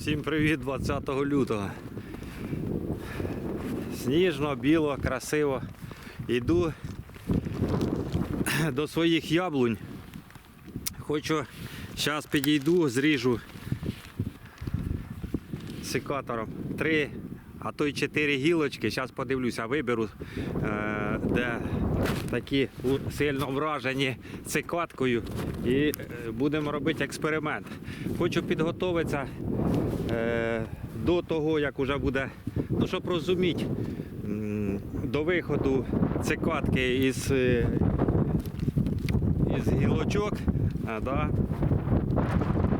Всім привіт 20 лютого. Сніжно, біло, красиво. Йду до своїх яблунь. Хочу, зараз підійду, зріжу секатором три, а то й чотири гілочки. Зараз подивлюся, виберу, е, де такі сильно вражені цикаткою. І е, будемо робити експеримент. Хочу підготуватися до того, як вже буде, ну щоб розуміти, до виходу цикатки із, е, із гілочок. е, да,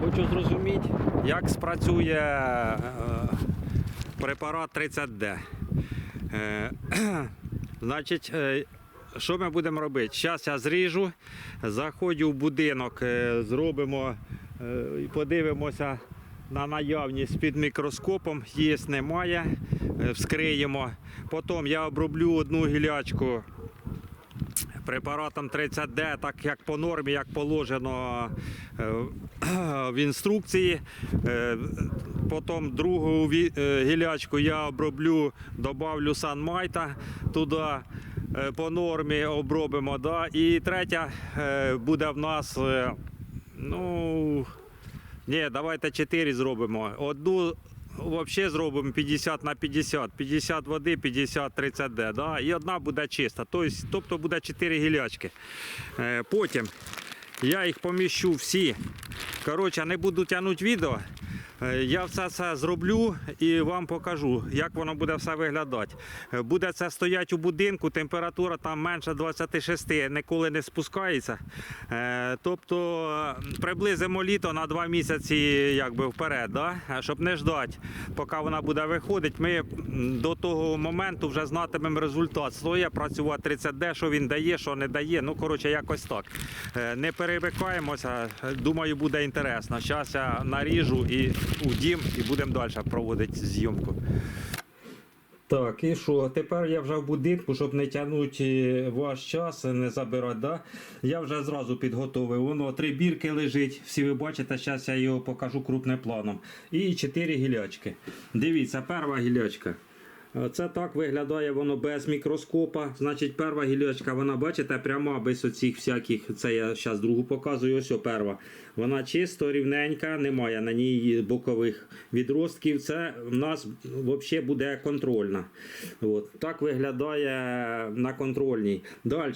Хочу зрозуміти, як спрацює е, препарат 30D. Е, значить, е, що ми будемо робити? Зараз я зріжу, заходжу в будинок, е, зробимо е, і подивимося на наявність під мікроскопом. Є, немає. е, Вскриємо. Потім я оброблю одну гілячку препаратом 30D, так як по нормі, як положено е, в інструкції. Е, Потім другу гілячку я оброблю, добавлю санмайта туди. По нормі обробимо. Да? І третя буде в нас. Ну, ні, давайте 4 зробимо. Одну взагалі зробимо 50 на 50. 50 води, 50 30D. Да? І одна буде чиста. Тобто, тобто буде 4 гілячки. Е, Потім я їх поміщу всі. Коротше, не буду тягнути відео. Е, Я все це зроблю і вам покажу, як воно буде все виглядати. Е, Буде це стояти у будинку, температура там менше 26, ніколи не спускається. Е, Тобто приблизимо літо на 2 місяці якби, вперед, да? Щоб не ждати, поки вона буде виходити. Ми до того моменту вже знатимемо результат. Стоя працювати 30D, що він дає, що не дає. Ну, коротше, якось так. Не перемикаємося. Думаю, буде інтересно. Зараз я наріжу і у дім і будемо далі проводити зйомку. Так, і що? Тепер я вже в будинку, щоб не тягнути ваш час, не забирати. Да? Я вже зразу підготовив. Воно три бірки лежить. Всі ви бачите, зараз я його покажу крупним планом. І чотири гілячки. Дивіться, перша гілячка. Це так виглядає воно без мікроскопа. Значить, перша гілочка, вона, бачите, пряма без оцих всяких. Це я зараз другу показую. Ось перва. Вона чисто рівненька, немає на ній бокових відростків. Це в нас взагалі буде контрольна. От. Так виглядає на контрольній. Далі.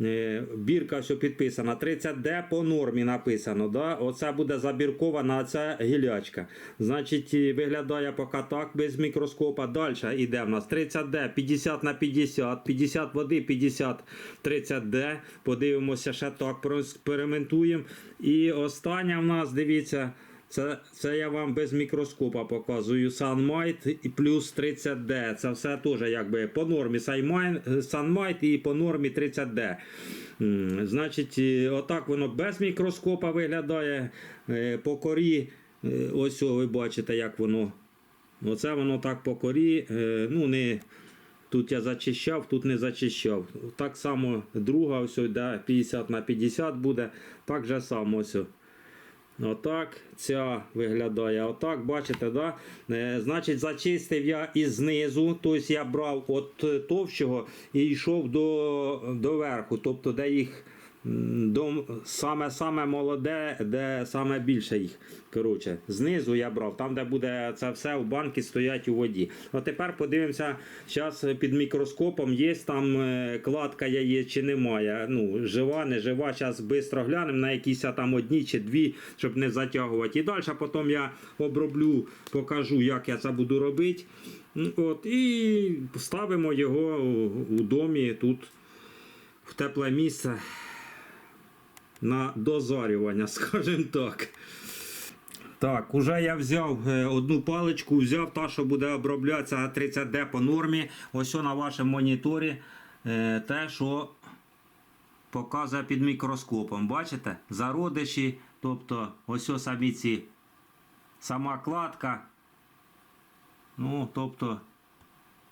Е, Бірка все підписана. 30D по нормі написано. Да? Оце буде забіркована ця гілячка. Значить, виглядає поки так без мікроскопа. Далі йде в нас 30D 50 на 50, 50 води, 50 30D. Подивимося, ще так проекспериментуємо. І остання в нас, дивіться. Це, це я вам без мікроскопа показую. Sunmight і плюс 30D. Це все теж якби по нормі Sunmight і по нормі 30D. Значить, отак воно без мікроскопа виглядає. Е, По корі, е, ось ви бачите, як воно. Оце воно так по корі. е, Ну, не, тут я зачищав, тут не зачищав. Так само друга, ось йде 50 на 50 буде. Так же само ось. О. Отак ця виглядає. Отак, бачите, да? Е, значить, зачистив я і знизу, тобто я брав от е, товщого і йшов до, до верху, тобто де їх м, до саме саме молоде, де саме більше їх. Коротше, знизу я брав, там, де буде це все в банки стоять у воді. А тепер подивимося, зараз під мікроскопом є там е, кладка є чи немає. Ну, жива, не жива. Зараз швидко глянемо на якісь там одні чи дві, щоб не затягувати. І далі потім я оброблю, покажу, як я це буду робити. От, і ставимо його у домі тут в тепле місце на дозарювання, скажімо так. Так, уже я взяв е, одну паличку, взяв та, що буде оброблятися 30D по нормі. Ось на вашому моніторі е, те, що показує під мікроскопом. Бачите? Зародиші, тобто ось самі ці сама кладка. Ну, тобто,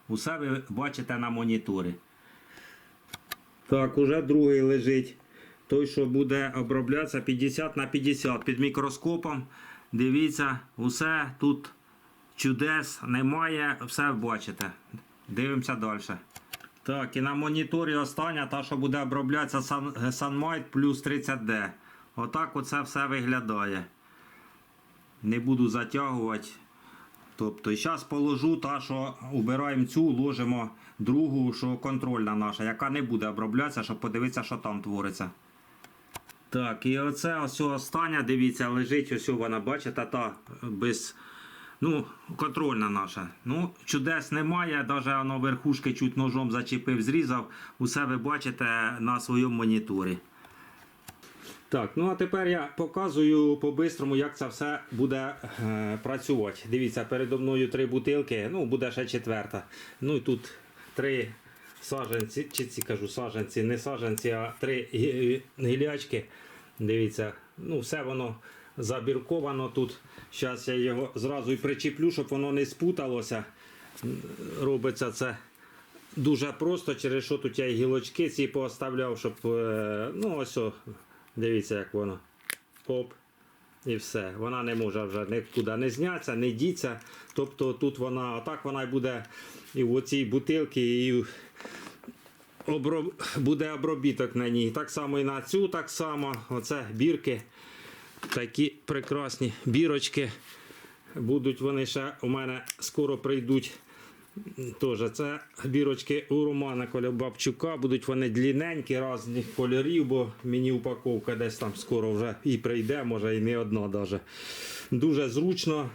усе ви бачите на моніторі. Так, уже другий лежить. Той, що буде оброблятися 50 на 50 під мікроскопом. Дивіться, усе тут чудес немає, все бачите. Дивимося далі. Так, і на моніторі остання, та, що буде оброблятися Sunmite плюс 30D. Отак оце все виглядає. Не буду затягувати. Тобто, зараз положу та, що убираємо цю, ложимо другу, що контрольна наша, яка не буде оброблятися, щоб подивитися, що там твориться. Так, і оце ось остання, дивіться, лежить, ось вона, бачите, та без. Ну, контрольна наша. Ну, чудес немає, навіть воно верхушки чуть ножом зачепив, зрізав. Усе ви бачите на своєму моніторі. Так, ну а тепер я показую по-бистрому, як це все буде е, працювати. Дивіться, передо мною три бутилки, ну буде ще четверта. Ну і тут три саженці, чи ці кажу саженці, не саженці, а три гілячки. Дивіться, ну все воно забірковано тут. Зараз я його зразу і причеплю, щоб воно не спуталося. Робиться це дуже просто, через що тут я і гілочки ці поставляв, щоб. е, Ну, ось, о, дивіться, як воно. Оп. І все. Вона не може вже нікуди не знятися, не діться. Тобто тут вона, отак вона буде і в оцій бутилці, і буде обробіток на ній. Так само і на цю, так само. Оце бірки. Такі прекрасні бірочки. Будуть вони ще у мене скоро прийдуть. Тоже це бірочки у Романа Колябабчука. Будуть вони длінненькі, різних кольорів, бо мені упаковка десь там скоро вже і прийде, може і не одна даже. Дуже зручно.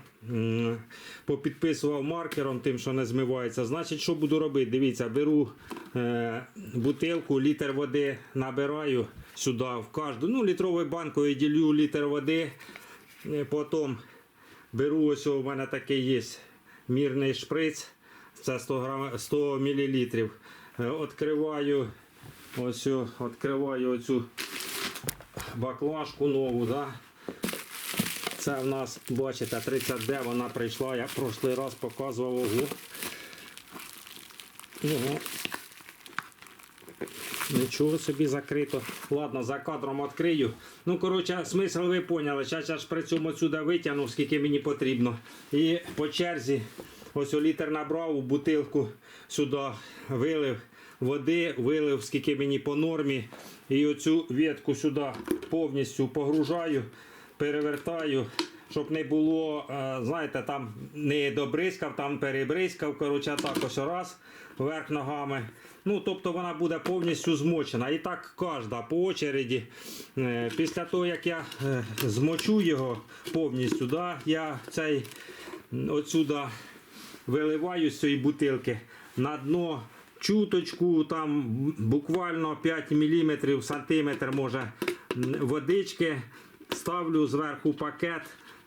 Попідписував маркером, тим, що не змивається. Значить, що буду робити? Дивіться, беру е, бутилку, літр води набираю сюди в кожну. Ну, літровою банкою ділю літр води. Е, Потім беру ось у мене такий є мірний шприц. Це 100, грам, 100 мл. Відкриваю ось, відкриваю оцю баклажку нову. Да? Це в нас, бачите, 30D вона прийшла, я прошлий раз показував ого. Ого. Нічого собі закрито. Ладно, за кадром відкрию. Ну, коротше, смисл ви поняли. Зараз я ж при цьому сюди витягну, скільки мені потрібно. І по черзі, ось о літр набрав у бутилку сюди, вилив води, вилив, скільки мені по нормі. І оцю ветку сюди повністю погружаю, перевертаю. Щоб не було, е, знаєте, там не добризкав, там перебризкав. Коротше, так ось раз вверх ногами. Ну, тобто вона буде повністю змочена. І так кожна по очереді. Е, Після того, як я е, змочу його повністю, да, я цей отсюда виливаю з цієї бутилки на дно чуточку, там буквально 5 мм, сантиметр може водички. Ставлю зверху пакет.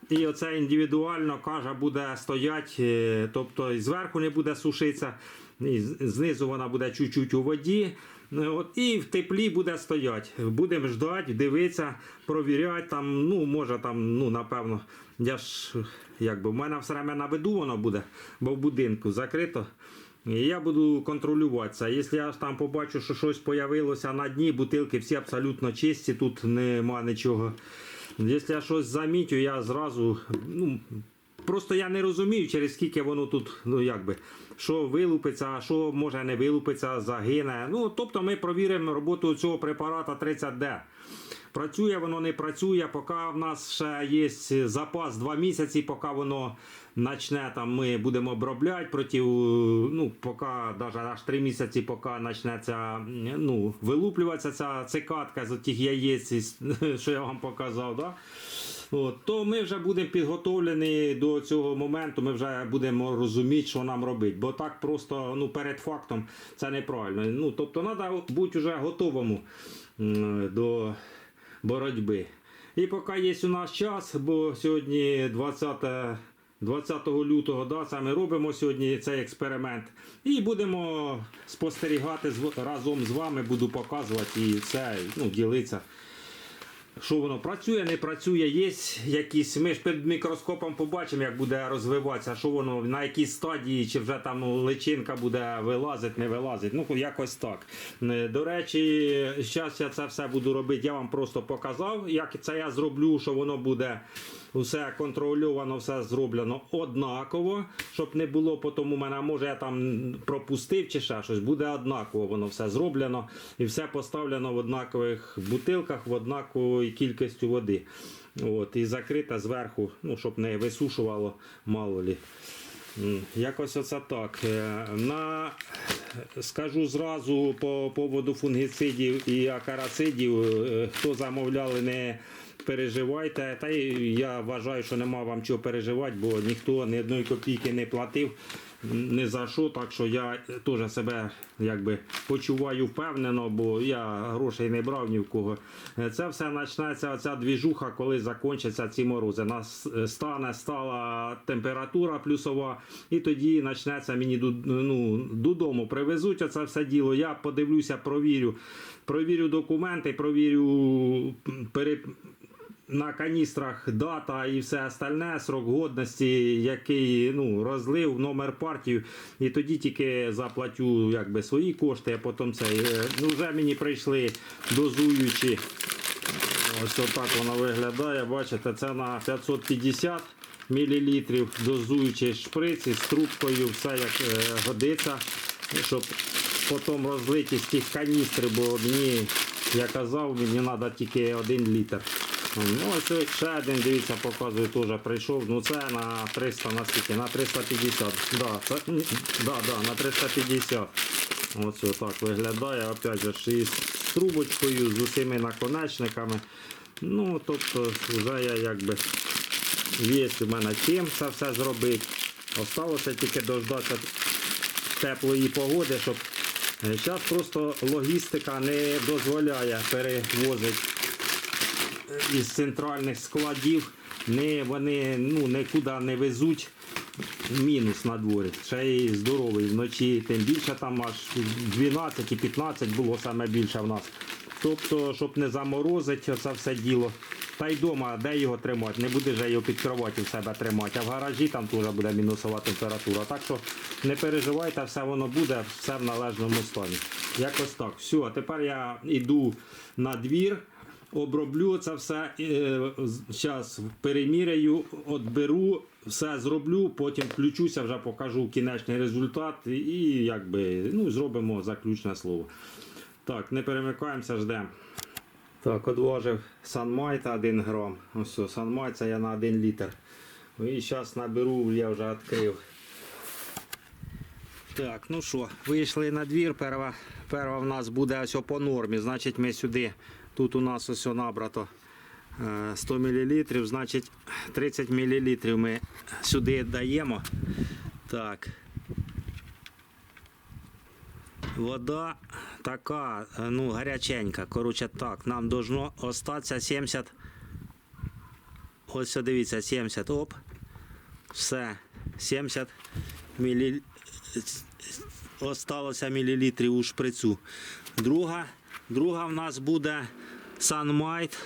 І оце індивідуально кажа буде стоять, е, тобто зверху не буде сушитися, і знизу вона буде чуть-чуть у воді. Е, От, і в теплі буде стояти. Будемо ждати, дивитися, провіряти. Там, ну, може там, ну, напевно, я ж якби в мене все время на виду воно буде, бо в будинку закрито. І я буду контролювати це. Якщо я там побачу, що щось появилося на дні, бутилки всі абсолютно чисті, тут нема нічого. Якщо я щось замітю, я зразу. Ну, просто я не розумію, через скільки воно тут, ну якби, що вилупиться, що може не вилупиться, загине. Ну, тобто ми провіримо роботу цього препарата 30D. Працює воно, не працює, поки в нас ще є запас 2 місяці, поки воно почне там, ми будемо обробляти проти, ну, поки навіть аж 3 місяці, поки почнеться ну, вилуплюватися ця цикатка з тих яєць, що я вам показав. Да? От, то ми вже будемо підготовлені до цього моменту, ми вже будемо розуміти, що нам робити. Бо так просто ну, перед фактом це неправильно. Ну, тобто треба бути вже готовому до боротьби. І поки є у нас час, бо сьогодні 20, 20 лютого, да, саме робимо сьогодні цей експеримент. І будемо спостерігати разом з вами, буду показувати і все, ну, ділитися. Що воно працює, не працює, є якісь. Ми ж під мікроскопом побачимо, як буде розвиватися, що воно на якій стадії, чи вже там ну, личинка буде вилазити, не вилазить. Ну, якось так. Е, До речі, зараз я це все буду робити. Я вам просто показав, як це я зроблю, що воно буде все контрольовано, все зроблено однаково, щоб не було потім у мене, може я там пропустив чи ще щось, буде однаково воно все зроблено і все поставлено в однакових бутилках, в однаковій кількості води. От, і закрита зверху, ну, щоб не висушувало, мало лі. Якось оце так. Е, На, скажу зразу по поводу фунгіцидів і акарацидів, е, хто замовляли, не переживайте. Та я вважаю, що нема вам чого переживати, бо ніхто ні одної копійки не платив ні за що. Так що я теж себе якби почуваю впевнено, бо я грошей не брав ні в кого. Е, Це все почнеться оця двіжуха, коли закінчаться ці морози. Нас е, стане стала температура плюсова, і тоді почнеться мені ну, додому. Привезуть оце все діло. Я подивлюся, провірю. Провірю документи, провірю пере, на каністрах дата і все остальне, срок годності, який ну, розлив, номер партії, і тоді тільки заплатю якби, свої кошти, а потім це. е, Ну, вже мені прийшли дозуючі. Ось отак воно виглядає. Бачите, це на 550 мл дозуючий шприц із трубкою, все як е, годиться, щоб потім розлити з тих каністр, бо мені, я казав, мені треба тільки один літр. Ну, ось ще один, дивіться, показую, теж прийшов. Ну це на 300, на скільки? На 350. Да, це, да, да, на 350. Ось отак виглядає. Опять же, із трубочкою, з усіма наконечниками. Ну, тобто, вже я якби є у мене чим це все зробити. Осталося тільки дождатися теплої погоди, щоб зараз просто логістика не дозволяє перевозити із центральних складів. Не, вони ну, нікуди не везуть. Мінус на дворі. Ще й здоровий. Вночі тим більше там аж 12 і 15 було саме більше в нас. Тобто, щоб не заморозити це все діло. Та й вдома, де його тримати, не буде же його під кроваті в себе тримати, а в гаражі там теж буде мінусова температура. Так що не переживайте, все воно буде, все в належному стані. Якось так. Все, а тепер я йду на двір. Оброблю це все, зараз переміряю, отберу, все зроблю, потім включуся, вже покажу кінечний результат і, якби, ну, зробимо заключне слово. Так, не перемикаємося, ждемо. Так, одложив санмайта 1 грам. Ось все, санмайт це я на 1 літр. І зараз наберу, я вже відкрив. Так, ну що, вийшли на двір. Перва, перва в нас буде ось по нормі. Значить, ми сюди, тут у нас ось набрато е, 100 мл, значить 30 мл ми сюди даємо. Так. Вода така, е, ну, гаряченька. Коротше, так, нам должно остатися 70. Ось дивіться, 70. Оп. Все. 70 мл. Осталося мілілітрів у шприцу. Друга, друга в нас буде Sunmite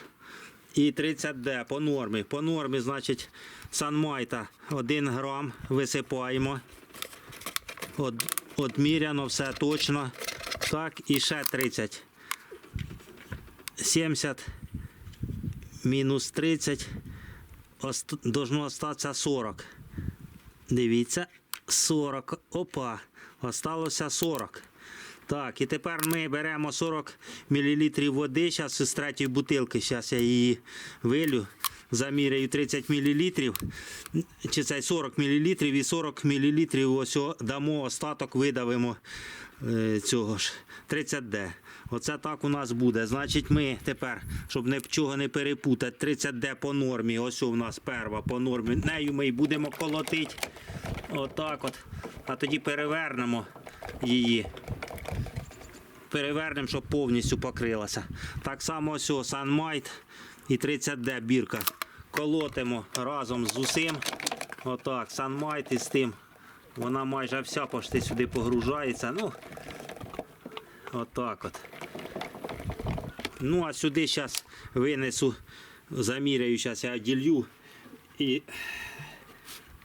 і 30D по нормі. По нормі, значить, Sunmite 1 грам висипаємо. От, отміряно, все точно. Так, і ще 30. 70 мінус 30. Ост... Должно остатися 40. Дивіться, 40. Опа, осталося 40. Так, і тепер ми беремо 40 мл води. Зараз з третьої бутилки. Зараз я її вилю. Заміряю 30 мл. Чи це 40 мл і 40 мл ось дамо остаток, видавимо е, цього ж 30D. Оце так у нас буде. Значить, ми тепер, щоб нічого не перепутати, 30D по нормі. Ось у нас перва по нормі. Нею ми й будемо колотити. Отак от. А тоді перевернемо її. Перевернемо, щоб повністю покрилася. Так само ось Sunmite і 30D бірка. Колотимо разом з усім. Отак, Sunmite із тим. Вона майже вся пошти сюди погружається. Ну, отак от. Ну, а сюди зараз винесу, заміряю, зараз я ділю і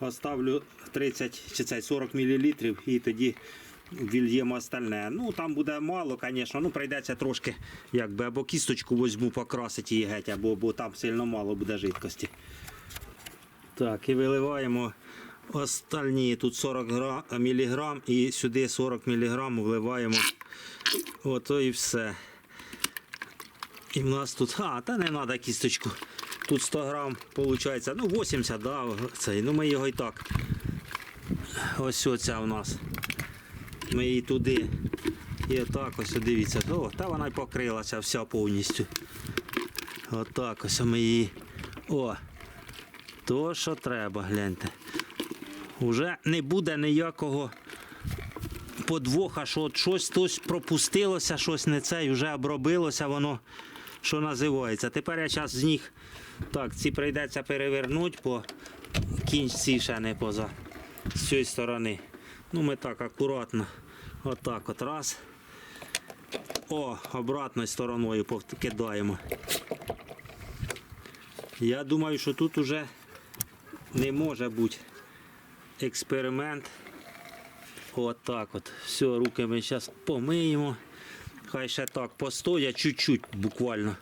оставлю 30 чи це 40 мл і тоді вільємо остальне. Ну там буде мало, звісно. Ну прийдеться трошки, якби або кісточку візьму покрасити її геть, або бо там сильно мало буде жидкості. Так, і виливаємо остальні. Тут 40 гра- міліграм і сюди 40 міліграм вливаємо. Ото і все. І в нас тут, а, та не треба кісточку. Тут 100 грам, виходить, ну 80, да, цей, ну ми його і так. Ось оця у нас. Ми її туди. І отак ось дивіться. О, та вона й покрилася вся повністю. Отак ось ми її. О! То, що треба, гляньте. Уже не буде ніякого подвоха, що от щось хтось пропустилося, щось не це, і вже обробилося воно, що називається. Тепер я зараз з них. Так, ці прийдеться перевернути по кінці ще не поза з цієї сторони. Ну ми так акуратно. Отак от раз. О, обратною стороною покидаємо. Я думаю, що тут уже не може бути експеримент. Отак от. Все, руки ми зараз помиємо. Хай ще так постоять чуть-чуть буквально.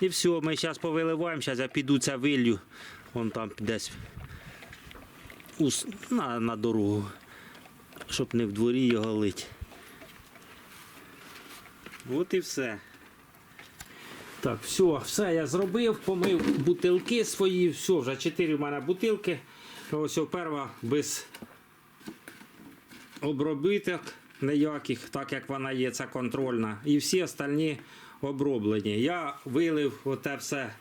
І все, ми зараз повиливаємо, зараз я піду це виллю. Вон там десь на, на дорогу, щоб не в дворі його лить. От і все. Так, все, все я зробив, помив бутилки свої, все, вже 4 в мене бутилки. Ось перша без обробиток ніяких, так як вона є, це контрольна. І всі остальні оброблені. Я вилив оте все.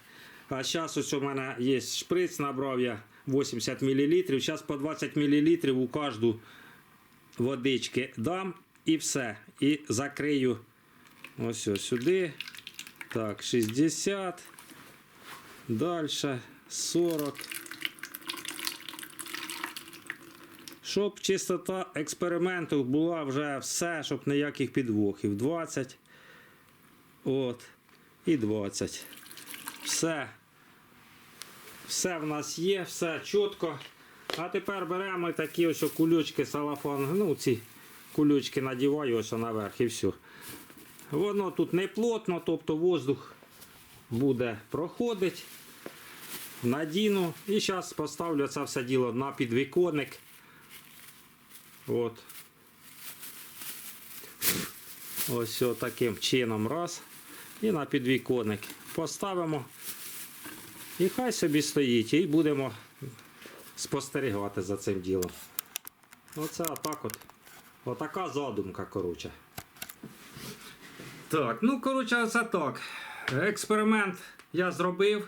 А зараз ось у мене є шприц, набрав я 80 мл. Зараз по 20 мл у кожну водички дам і все. І закрию ось ось сюди. Так, 60. Далі 40. Щоб чистота експерименту була вже все, щоб ніяких підвохів. 20. От. І 20. Все. Все в нас є, все чітко. А тепер беремо такі ось кулючки салафан. Ну, ці кулючки надіваю ось наверх і все. Воно тут не плотно, тобто воздух буде проходити. Надіну. І зараз поставлю це все діло на підвіконник. От. Ось таким чином раз. І на підвіконник поставимо. І хай собі стоїть. І будемо спостерігати за цим ділом. Оце отак от. Отака задумка, коротше. Так, ну коротше, це так. Експеримент я зробив.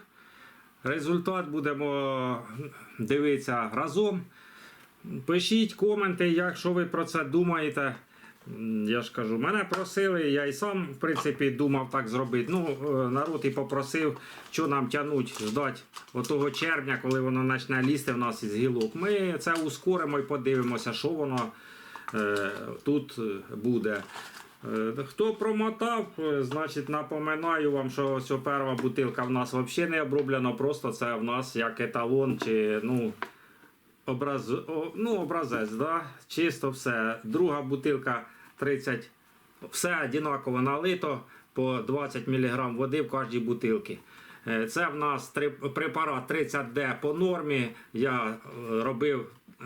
Результат будемо дивитися разом. Пишіть коменти, якщо ви про це думаєте. Я ж кажу, мене просили, я і сам, в принципі, думав так зробити. Ну, е, народ і попросив, що нам тягнуть, ждати отого червня, коли воно почне лізти в нас із гілок. Ми це ускоримо і подивимося, що воно е, тут е, буде. Е, Хто промотав, е, значить напоминаю вам, що ось перша бутилка в нас взагалі не оброблена, просто це в нас як еталон чи ну, образ, ну, образець, да? чисто все. Друга бутилка 30, все однаково налито по 20 мг води в кожній бутилці. Е, Це в нас препарат 30D по нормі. Я е, робив е,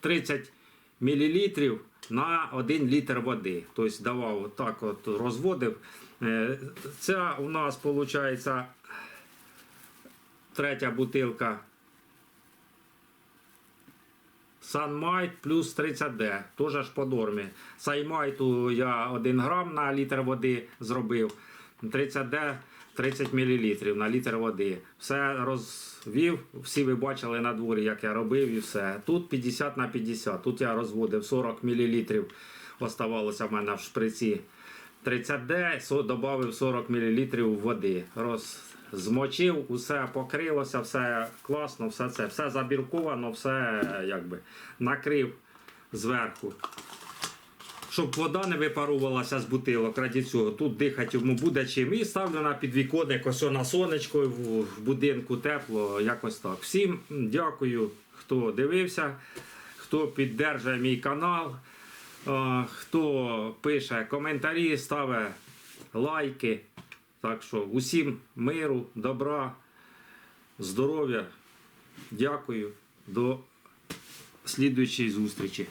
30 мл на 1 літр води. Тобто давав так от розводив. Е, Ця у нас виходить третя бутилка Санмайт плюс 30D, теж ж по нормі. Саймайту я 1 грам на літр води зробив. 30D 30 мл на літр води. Все розвів, всі ви бачили на дворі, як я робив і все. Тут 50 на 50. Тут я розводив 40 мл. Оставалося в мене в шприці 30D, со- додав 40 мл води. Роз, змочив, усе покрилося, все класно, все це, все забірковано, все якби накрив зверху. Щоб вода не випарувалася з бутилок раді цього. Тут дихати йому буде чим. І ставлю на підвіконник, ось на сонечко в, будинку тепло, якось так. Всім дякую, хто дивився, хто піддержує мій канал, хто пише коментарі, ставить лайки. Так що усім миру, добра, здоров'я Дякую. До слідуючої зустрічі.